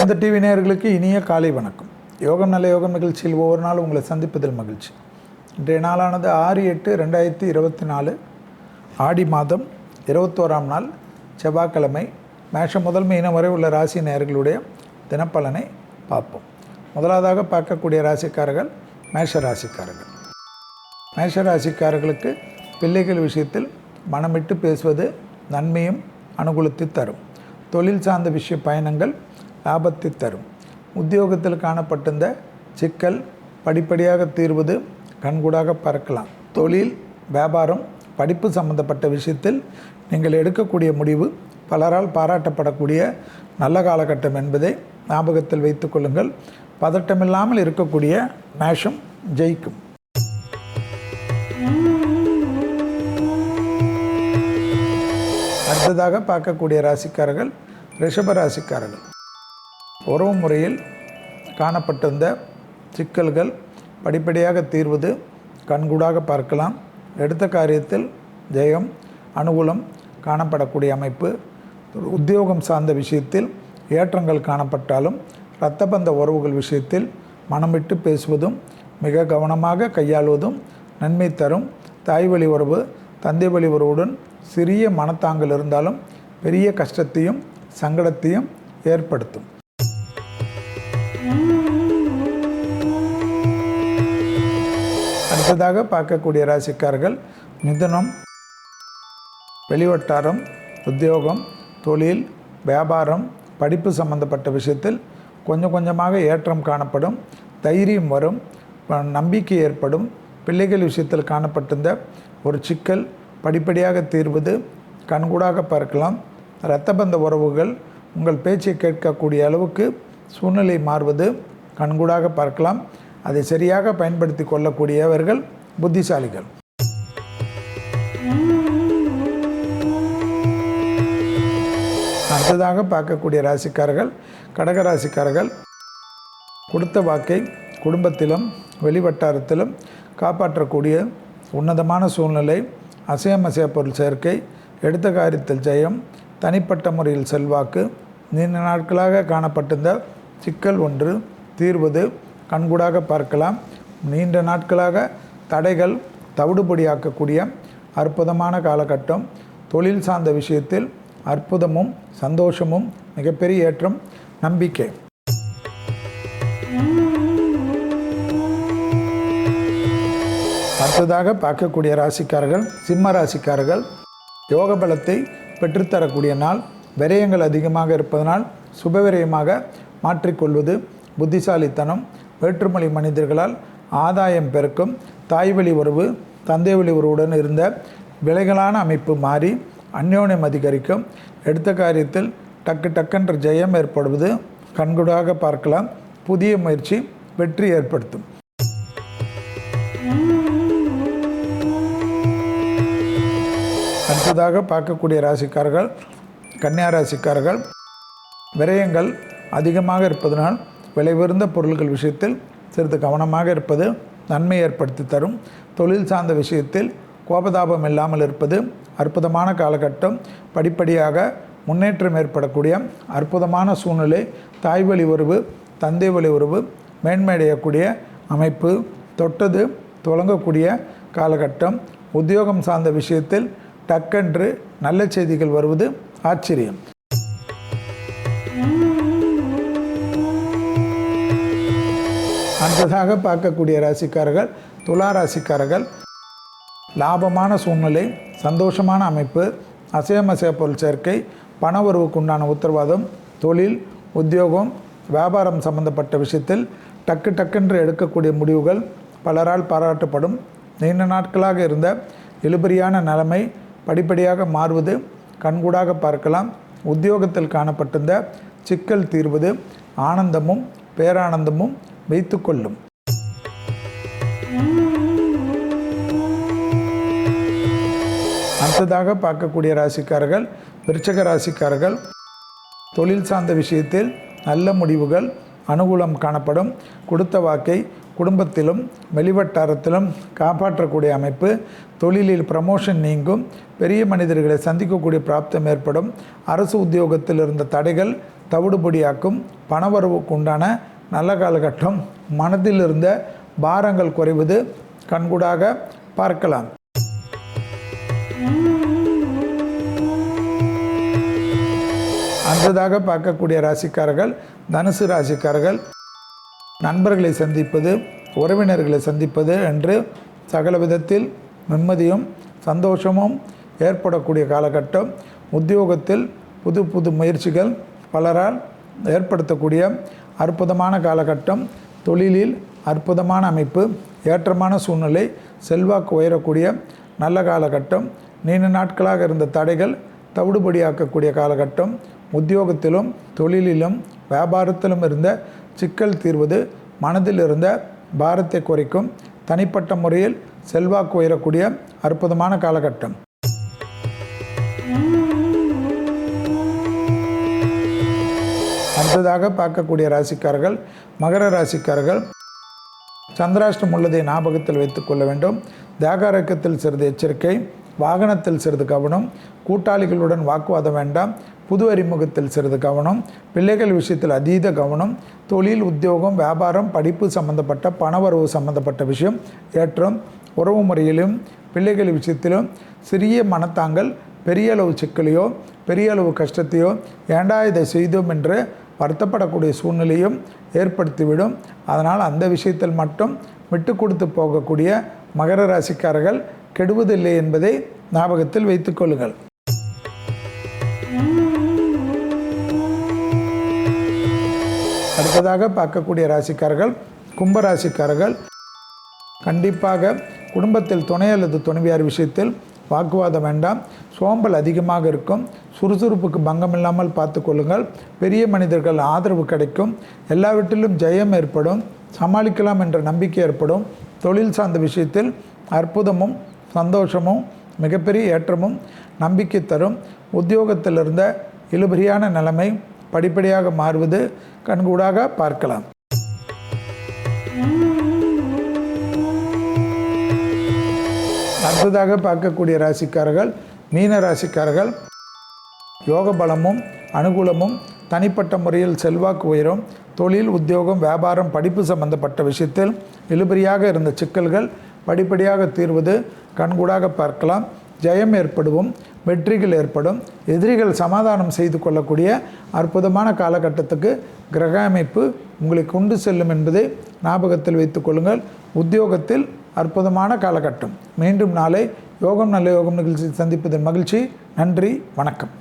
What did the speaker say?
எந்த டிவி நேயர்களுக்கு இனிய காலை வணக்கம். யோகம் நல்ல யோகம் நிகழ்ச்சியில் ஒவ்வொரு நாளும் உங்களை சந்திப்பதில் மகிழ்ச்சி. இன்றைய நாளானது ஆறு எட்டு ரெண்டாயிரத்தி இருபத்தி நாலு ஆடி மாதம் இருபத்தோராம் நாள் செவ்வாய்க்கிழமை மேஷம் முதல் மீனம் வரை உள்ள ராசி நேயர்களுடைய தினப்பலனை பார்ப்போம். முதலாவதாக பார்க்கக்கூடிய ராசிக்காரர்கள் மேஷ ராசிக்காரர்கள். மேஷ ராசிக்காரர்களுக்கு பிள்ளைகள் விஷயத்தில் மனமிட்டு பேசுவது நன்மையும் அனுகூலத்தை தரும். தொழில் சார்ந்த விஷய பயணங்கள் லாபத்தை தரும். உத்தியோகத்தில் காணப்பட்டிருந்த சிக்கல் படிப்படியாக தீர்வது கண்கூடாக பறக்கலாம். தொழில் வியாபாரம் படிப்பு சம்பந்தப்பட்ட விஷயத்தில் நீங்கள் எடுக்கக்கூடிய முடிவு பலரால் பாராட்டப்படக்கூடிய நல்ல காலகட்டம் என்பதை ஞாபகத்தில் வைத்துக்கொள்ளுங்கள் பதட்டமில்லாமல் இருக்கக்கூடிய மேஷம் ஜெயிக்கும். அடுத்ததாக பார்க்கக்கூடிய ராசிக்காரர்கள் ரிஷப ராசிக்காரர்கள். உறவு முறையில் காணப்பட்டிருந்த சிக்கல்கள் படிப்படியாக தீர்வது கண்கூடாக பார்க்கலாம். எடுத்த காரியத்தில் ஜெயம் அனுகூலம் காணப்படக்கூடிய அமைப்பு. உத்தியோகம் சார்ந்த விஷயத்தில் ஏற்றங்கள் காணப்பட்டாலும் இரத்தபந்த உறவுகள் விஷயத்தில் மனம் விட்டு பேசுவதும் மிக கவனமாக கையாளுவதும் நன்மை தரும். தாய் வழி உறவு தந்தை வழி உறவுடன் சிறிய மனத்தாங்கல் இருந்தாலும் பெரிய கஷ்டத்தையும் சங்கடத்தையும் ஏற்படுத்தும். அடுத்ததாக பார்க்கக்கூடிய ராசிக்கார்கள் மிதுனம் வெளிவட்டாரம் உத்தியோகம் தொழில் வியாபாரம் படிப்பு சம்பந்தப்பட்ட விஷயத்தில் கொஞ்சம் கொஞ்சமாக ஏற்றம் காணப்படும் தைரியம் வரும் நம்பிக்கை ஏற்படும். பிள்ளைகள் விஷயத்தில் காணப்பட்டிருந்த ஒரு சிக்கல் படிப்படியாக தீர்வது கண்கூடாக பார்க்கலாம். இரத்தபந்த உறவுகள் உங்கள் பேச்சை கேட்கக்கூடிய அளவுக்கு சூழ்நிலை மாறுவது கண்கூடாக பார்க்கலாம். அதை சரியாக பயன்படுத்தி கொள்ளக்கூடியவர்கள் புத்திசாலிகள். அடுத்ததாக பார்க்கக்கூடிய ராசிக்காரர்கள் கடக ராசிக்காரர்கள் கொடுத்த வாக்கை குடும்பத்திலும் வெளிவட்டாரத்திலும் காப்பாற்றக்கூடிய உன்னதமான சூழ்நிலை அசையமசைய பொருள் சேர்க்கை எடுத்த காரியத்தில் ஜெயம் தனிப்பட்ட முறையில் செல்வாக்கு நீண்ட நாட்களாக காணப்பட்டிருந்த சிக்கல் ஒன்று தீர்வது கண்கூடாக பார்க்கலாம். நீண்ட நாட்களாக தடைகள் தவிடுபடியாக்கக்கூடிய அற்புதமான காலகட்டம். தொழில் சார்ந்த விஷயத்தில் அற்புதமும் சந்தோஷமும் மிகப்பெரிய ஏற்றம் நம்பிக்கை. அடுத்ததாக பார்க்கக்கூடிய ராசிக்காரர்கள் சிம்ம ராசிக்காரர்கள். யோக பலத்தை பெற்றுத்தரக்கூடிய நாள். விரயங்கள் அதிகமாக இருப்பதனால் சுபவிரயமாக மாற்றிக்கொள்வது புத்திசாலித்தனம். வேற்றுமொழி மனிதர்களால் ஆதாயம் பெருக்கும். தாய்வழி உறவு தந்தை வழி உறவுடன் இருந்த விலைகளான அமைப்பு மாறி அந்யோன்யம் அதிகரிக்கும். எடுத்த காரியத்தில் டக்கு டக்கென்ற ஜெயம் ஏற்படுவது கண்கூடாக பார்க்கலாம். புதிய முயற்சி வெற்றி ஏற்படுத்தும். அடுத்ததாக பார்க்கக்கூடிய ராசிக்காரர்கள் கன்னியா ராசிக்காரர்கள் விரயங்கள் அதிகமாக இருப்பதனால் விலை பொருள்கள் பொருட்கள் விஷயத்தில் சிறிது கவனமாக இருப்பது நன்மை ஏற்படுத்தி தரும். தொழில் சார்ந்த விஷயத்தில் கோபதாபம் இல்லாமல் இருப்பது அற்புதமான காலகட்டம். படிப்படியாக முன்னேற்றம் ஏற்படக்கூடிய அற்புதமான சூழ்நிலை. தாய் வழி உறவு தந்தை வழி உறவு மேன்மையடையக்கூடிய அமைப்பு தொட்டது தொடங்கக்கூடிய காலகட்டம். உத்தியோகம் சார்ந்த விஷயத்தில் டக்கென்று நல்ல செய்திகள் வருவது ஆச்சரியம். அடுத்ததாக பார்க்கக்கூடிய ராசிக்காரர்கள் துலா ராசிக்காரர்கள் லாபமான சூழ்நிலை சந்தோஷமான அமைப்பு அசையமசைய பொருள் சேர்க்கை பண உறவுக்கு உண்டான உத்தரவாதம் தொழில் உத்தியோகம் வியாபாரம் சம்பந்தப்பட்ட விஷயத்தில் டக்கு டக்கென்று எடுக்கக்கூடிய முடிவுகள் பலரால் பாராட்டப்படும். நீண்ட நாட்களாக இருந்த இழுபறியான நிலைமை படிப்படியாக மாறுவது கண்கூடாக பார்க்கலாம். உத்தியோகத்தில் காணப்பட்டிருந்த சிக்கல் தீர்வது ஆனந்தமும் பேரானந்தமும் வைத்துக்கொள்ளும். அடுத்ததாக பார்க்கக்கூடிய ராசிக்காரர்கள் விருச்சக ராசிக்காரர்கள் தொழில் சார்ந்த விஷயத்தில் நல்ல முடிவுகள் அனுகூலம் காணப்படும். கொடுத்த வாக்கை குடும்பத்திலும் வெளிவட்டாரத்திலும் காப்பாற்றக்கூடிய அமைப்பு. தொழிலில் ப்ரமோஷன் நீங்கும். பெரிய மனிதர்களை சந்திக்கக்கூடிய பிராப்தம் ஏற்படும். அரசு உத்தியோகத்தில் இருந்த தடைகள் தவிடுபடியாக்கும். பணவரவுக்கு உண்டான நல்ல காலகட்டம் மனதில் இருந்த பாரங்கள் குறைவது கண்கூடாக பார்க்கலாம். அடுத்ததாக பார்க்கக்கூடிய ராசிக்காரர்கள் தனுசு ராசிக்காரர்கள் நண்பர்களை சந்திப்பது உறவினர்களை சந்திப்பது என்று சகல விதத்தில் நிம்மதியும் சந்தோஷமும் ஏற்படக்கூடிய காலகட்டம். உத்தியோகத்தில் புது புது முயற்சிகள் பலரால் ஏற்படுத்தக்கூடிய அற்புதமான காலகட்டம் தொழிலில் அற்புதமான அமைப்பு ஏற்றமான சூழ்நிலை செல்வாக்கு உயரக்கூடிய நல்ல காலகட்டம் நீண்ட நாட்களாக இருந்த தடைகள் தவிடுபடியாக்கக்கூடிய காலகட்டம் உத்தியோகத்திலும் தொழிலிலும் வியாபாரத்திலும் இருந்த சிக்கல் தீர்வது மனதில் இருந்த பாரத்தை குறைக்கும் தனிப்பட்ட முறையில் செல்வாக்கு உயரக்கூடிய அற்புதமான காலகட்டம். அடுத்ததாக பார்க்கக்கூடிய ராசிக்காரர்கள் மகர ராசிக்காரர்கள் சந்திராஷ்டம் உள்ளதை ஞாபகத்தில் வைத்துக் கொள்ள வேண்டும். தேகாரக்கத்தில் சிறிது எச்சரிக்கை வாகனத்தில் சிறிது கவனம் கூட்டாளிகளுடன் வாக்குவாதம் வேண்டாம் புது அறிமுகத்தில் சிறிது கவனம் பிள்ளைகள் விஷயத்தில் அதீத கவனம் தொழில் உத்தியோகம் வியாபாரம் படிப்பு சம்பந்தப்பட்ட பணவரவு சம்பந்தப்பட்ட விஷயம் ஏற்றம் உறவு முறையிலும் பிள்ளைகள் விஷயத்திலும் சிறிய மனத்தாங்கள் பெரிய அளவு சிக்கலையோ பெரிய அளவு கஷ்டத்தையோ ஏண்டா இதை செய்தோம் என்று வருத்தப்படக்கூடிய சூழ்நிலையும் ஏற்படுத்திவிடும். அதனால் அந்த விஷயத்தில் மட்டும் விட்டு கொடுத்து போகக்கூடிய மகர ராசிக்காரர்கள் கெடுவதில்லை என்பதை ஞாபகத்தில் வைத்துக்கொள்ளுங்கள் அடுத்ததாக பார்க்கக்கூடிய ராசிக்காரர்கள் கும்ப ராசிக்காரர்கள் கண்டிப்பாக குடும்பத்தில் துணை அல்லது துணைவியார் விஷயத்தில் வாக்குவாதம் வேண்டாம். சோம்பல் அதிகமாக இருக்கும். சுறுசுறுப்புக்கு பங்கம் இல்லாமல் பார்த்து கொள்ளுங்கள். பெரிய மனிதர்கள் ஆதரவு கிடைக்கும். எல்லாவற்றிலும் ஜெயம் ஏற்படும். சமாளிக்கலாம் என்ற நம்பிக்கை ஏற்படும். தொழில் சார்ந்த விஷயத்தில் அற்புதமும் சந்தோஷமும் மிகப்பெரிய ஏற்றமும் நம்பிக்கை தரும். உத்தியோகத்தில் இருந்த இழுபறியான நிலைமை படிப்படியாக மாறுவது கண்கூடாக பார்க்கலாம். அடுத்ததாக பார்க்கக்கூடிய ராசிக்காரர்கள் மீன ராசிக்காரர்கள் யோக பலமும் அனுகூலமும் தனிப்பட்ட முறையில் செல்வாக்கு உயரும் தொழில் உத்தியோகம் வியாபாரம் படிப்பு சம்பந்தப்பட்ட விஷயத்தில் இழுபறியாக இருந்த சிக்கல்கள் படிப்படியாக தீர்வது கண்கூடாக பார்க்கலாம். ஜெயம் ஏற்படுவோம் வெற்றிகள் ஏற்படும் எதிரிகள் சமாதானம் செய்து கொள்ளக்கூடிய அற்புதமான காலகட்டத்துக்கு கிரக அமைப்பு உங்களை கொண்டு செல்லும் என்பதை ஞாபகத்தில் வைத்துக்கொள்ளுங்கள் உத்தியோகத்தில் அற்புதமான காலகட்டம். மீண்டும் நாளை யோகம் நல்ல யோகம் நிகழ்ச்சி சந்திப்பதன் மகிழ்ச்சி. நன்றி வணக்கம்.